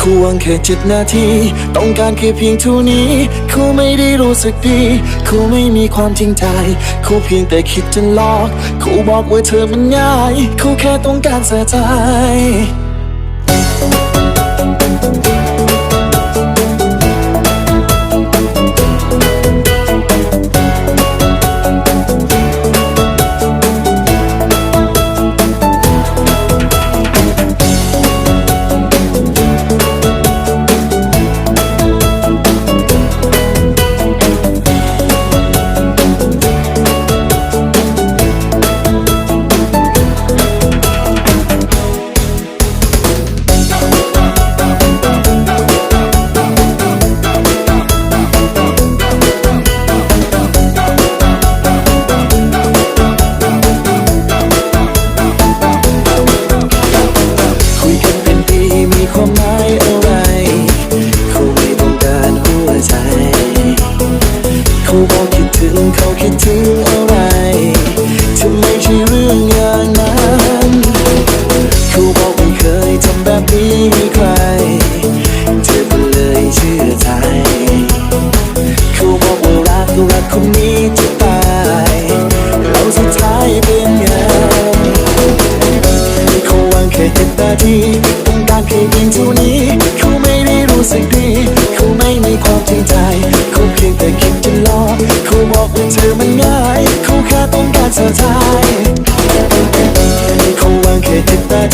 คู่หวังแค่เจ็ดนาที ต้องการแค่เพียงเท่านี้คู่ไม่ได้รู้สึกดีคู่ไม่มีความจริงใจคู่เพียงแต่คิดจะหลอกคู่บอกว่าเธอมันง่ายคู่แค่ต้องการเสียใจ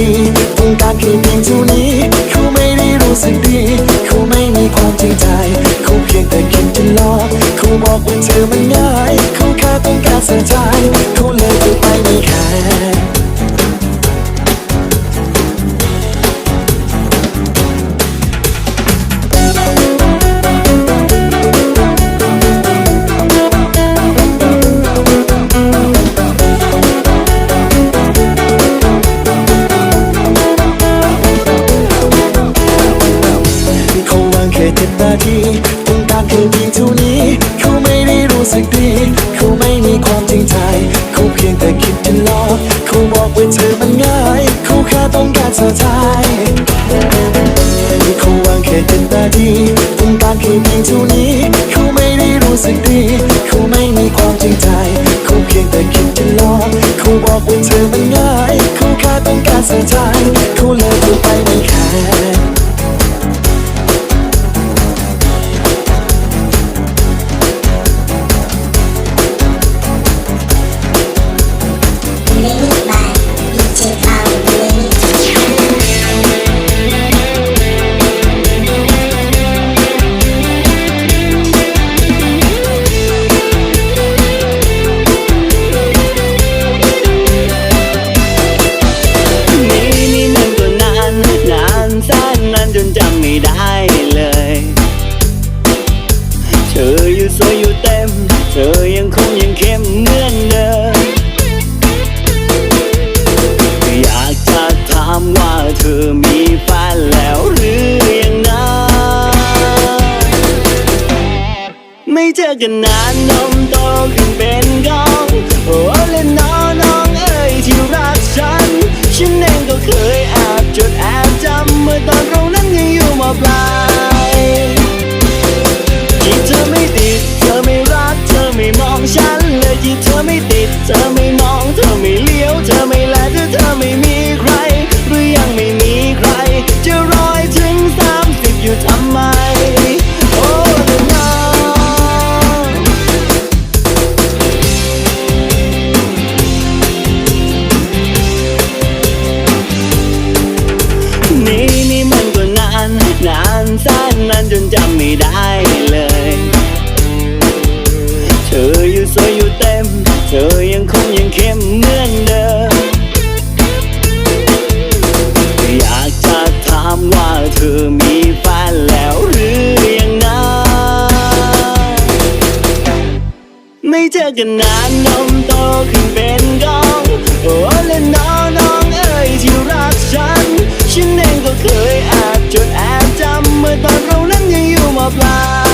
ดีต้องการแค่เพียงเท่านี้ เขาไม่ได้รู้สึกดี เขาไม่มีความจริงใจ เขาเพียงแต่คิดจะหลอก เขาบอกว่าเธอมันง่าย เขาแค่ต้องการสนใจ ค่ต้ารสะใจเขาวางแค่เจ็ดนาดีต้องการแค่เพียงเท่านี้ เขาไม่ได้รู้สึกดี เขาไม่มีความจริงใจ เขาเพียงแต่คิดจะหลอกเขาบอกว่าเธอมันง่าย เขาแค่ต้องการสะใจเขาเลยพูดไปไม่ เคยแอบจดแอบจำเมื่อตอนเรานั้นยังอยู่มาปลายที่เธอไม่ติด เธอไม่รัก เธอไม่มองฉันเลยที่เธอไม่ติด เธอไม่มอง เธอไม่เลี้ยว เธอไม่แลเธอเธอไม่มีใคร หรือยังไม่มีใคร จะรอยถึงสามสิบอยู่ทำไม กันนานนมโตขึ้นเป็นกองโอ้และนน้องน้องเอ้ยที่รักฉัน ฉันเองก็เคยแอบจดแอบจำเมื่อตอนเรานั้นยังอยู่มาปลาย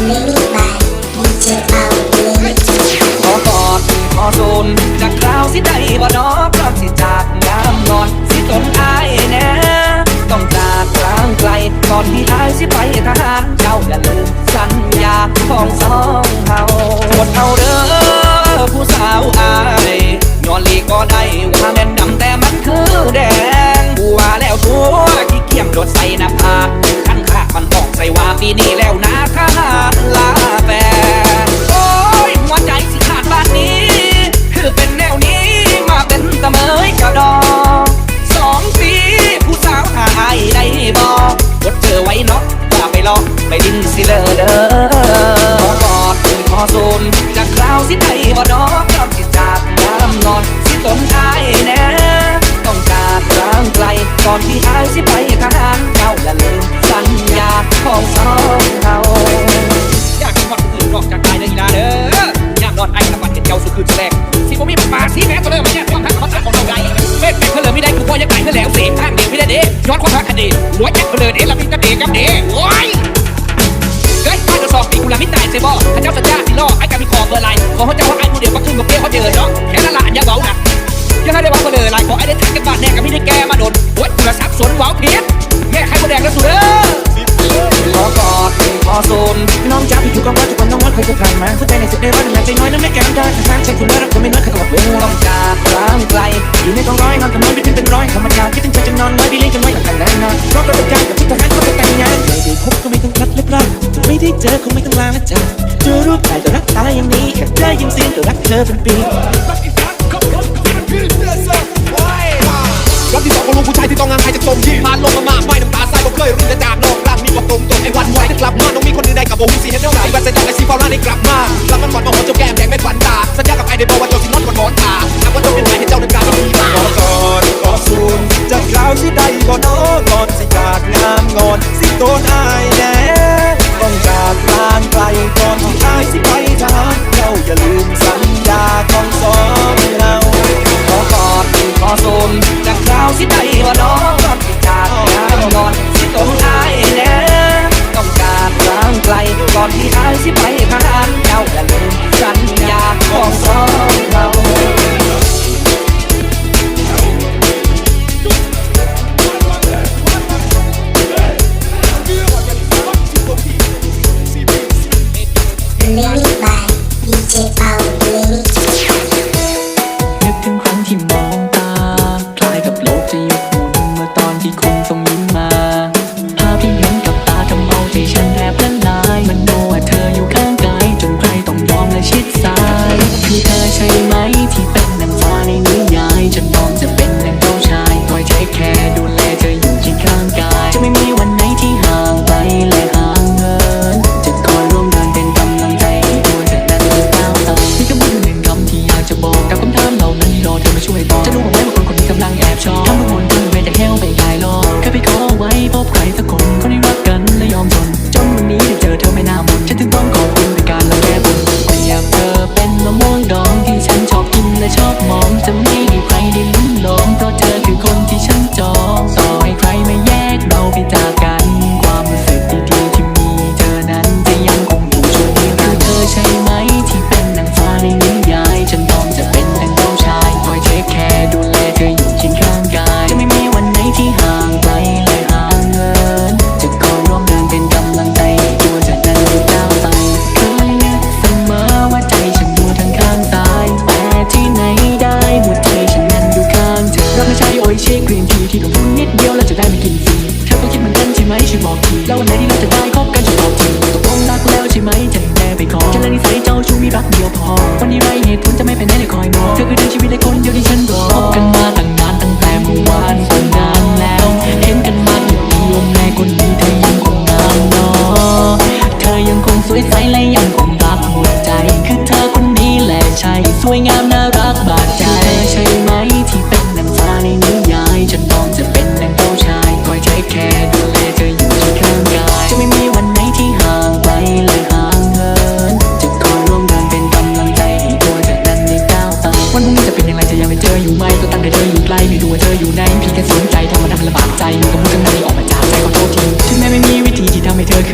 ขอกอดขอโซนจากคราวสิได้บ่นอพร้อมสิจากยามนอน สิตนอายน่ต้องจากกางไกลก่อนที่อายสิไปทหาเจ้าอย่าลืมสัญญาของสองเฮาหมดเอาเด้อผู้สาวอายย้อนลีก็ได้ว่าแมนดำแต่มันคือแดงผู้วแล้วชัวขี้เกียมโดดใส่หน้าผากขั้นขามันต ใส่ว่าปีนี้แล้วนะข้าลาแฟ ให้จะทันไหเข้าใจในสุดในร้อยแต่แม้ใจน้อยนั้นไม่แก้ไม่ได้ทางทางใช้คุณเมื่อรักคไม่น้อยขัดกับเวลาต้องจากกลางไกล อยู่ในกองร้อยนอนกับน้อยไม่ถึงเป็นร้อยธรรมดาคิดถึงใจจะนอนไม่ยไปเลี้ยงกันไว้อย่างกันแน่นอนเพราะประสนการกับทุกทหารเขจะแต่งงานไม่ได้พบก็ไม่ต้องพลัดเละพลาดไม่ได้เจอคงไม่ต้องลาและจากเจอรูปถ่ายแต่รักตายังมีแค่ได้ยินเสียงก็รักเธอเป็นปี คอยมองเธอคือดวงชีวิตในคนเดียวที่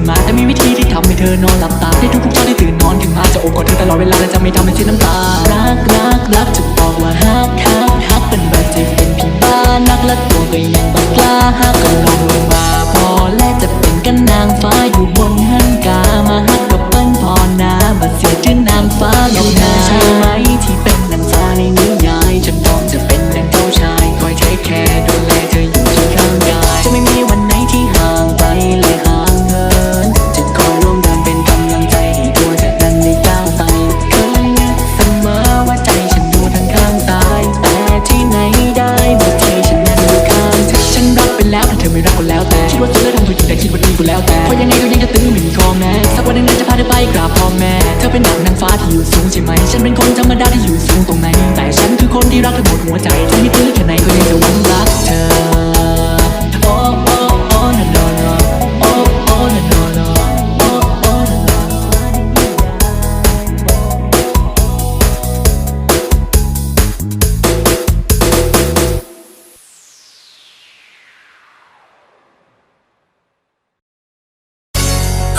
นมาจะมีวิธีที่ทำให้เธอนอนหลับตาได้ทุกๆเช้าที่ตื่นนอนขึ้นมาจะโอบกอดเธอตลอดเวลาและจะไม่ทำให้เสียน้ำตา รักรักรักจะบอกว่าฮักฮักฮักเป็นแบบใจเป็นผีบ้านักและตัวก็ยังบักกล้าฮักก็ลองลงมาพอและจะเป็นกันนางฟ้าอยู่บนหันกามาฮักกับเปิ้ลพอนามาเสียชื่อนางฟ้าอยู่นาใช่ไหมที่เป็นนางฟ้าในนิยายฉันพร้องจะเป็นนางเจ้าชายคอยเทคแคร์ดูแลเธออยู่ที่ข้างกายจะไม่มีวัน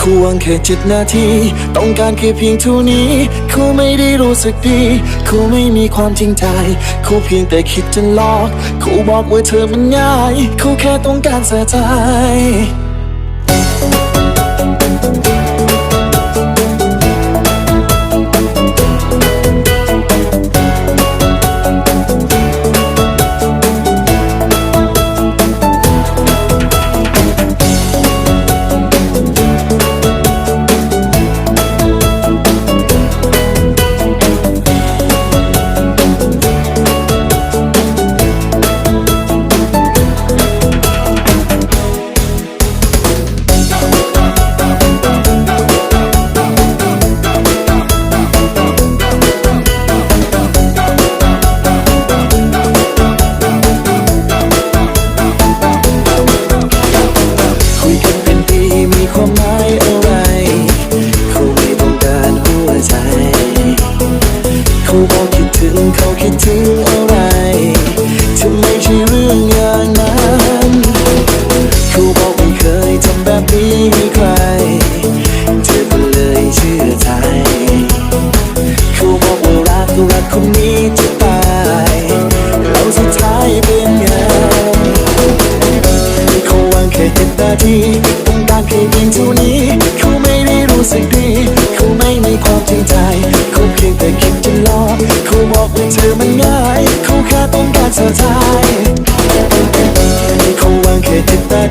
คู่วางแค่จิตนาที ต้องการแค่เพียงเท่านี้คู่ไม่ได้รู้สึกดีคู่ไม่มีความจริงใจคู่เพียงแต่คิดจะหลอกคู่บอกว่าเธอมันง่ายคู่แค่ต้องการเสียใจ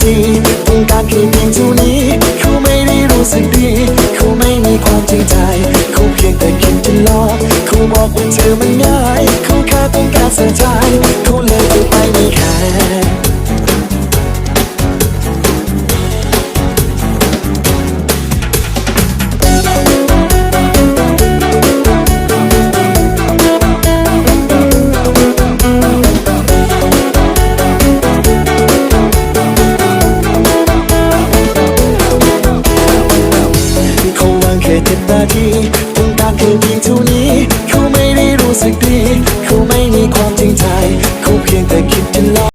ดีต้องการแค่เพียงเท่านี้เขาไม่ได้รู้สึกดีเขาไม่มีความจริงใจเขาเพียงแต่คิดจะหลอกเขาบอกว่าเธอมันง่า